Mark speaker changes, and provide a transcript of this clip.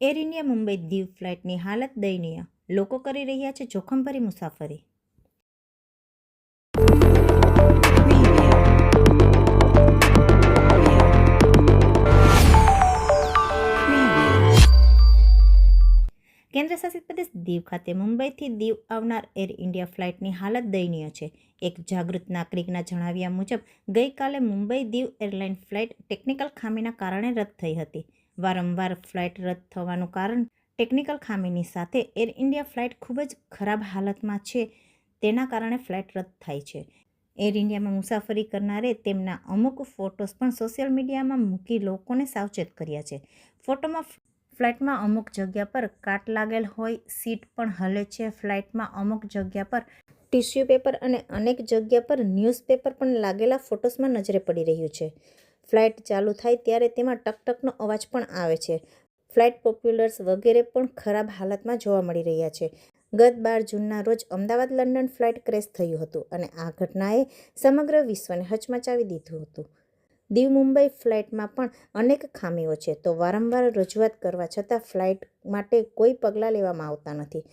Speaker 1: Air India Mumbai Diu ફ્લાઇટની હાલત દયનીય. લોકો કરી રહ્યા છે જોખમભરી મુસાફરી. કેન્દ્રશાસિત પ્રદેશ દીવ ખાતે મુંબઈથી દીવ આવનાર એર ઇન્ડિયા ફ્લાઇટની હાલત દયનીય છે. એક જાગૃત નાગરિકના જણાવ્યા મુજબ, ગઈકાલે Mumbai Diu airline flight technical ખામીના કારણે રદ થઈ હતી. વારંવાર ફ્લાઇટ રદ થવાનું કારણ ટેકનિકલ ખામીની સાથે એર ઇન્ડિયા ફ્લાઇટ ખૂબ જ ખરાબ હાલતમાં છે. તેના કારણે ફ્લાઇટ રદ થાય છે. એર ઇન્ડિયામાં મુસાફરી કરનારે તેમના અમુક ફોટોસ પણ સોશિયલ મીડિયામાં મૂકી લોકોને સાવચેત કર્યા છે. ફોટોમાં ફ્લાઇટમાં અમુક જગ્યા પર કાટ લાગેલ હોય, સીટ પણ હલે છે. ફ્લાઇટમાં અમુક જગ્યા પર ટિશ્યુ પેપર અને અનેક જગ્યા પર ન્યૂઝપેપર પણ લાગેલા ફોટોસમાં નજરે પડી રહ્યું છે. ફ્લાઇટ ચાલુ થાય ત્યારે તેમાં ટકટકનો અવાજ પણ આવે છે. ફ્લાઇટ પોપ્યુલર્સ વગેરે પણ ખરાબ હાલતમાં જોવા મળી રહ્યા છે. ગત બાર જૂનના રોજ અમદાવાદ લંડન ફ્લાઇટ ક્રેશ થયું હતું અને આ ઘટનાએ સમગ્ર વિશ્વને હચમચાવી દીધું હતું. દીવ મુંબઈ ફ્લાઇટમાં પણ અનેક ખામીઓ છે, તો વારંવાર રજૂઆત કરવા છતાં ફ્લાઇટ માટે કોઈ પગલાં લેવામાં આવતા નથી.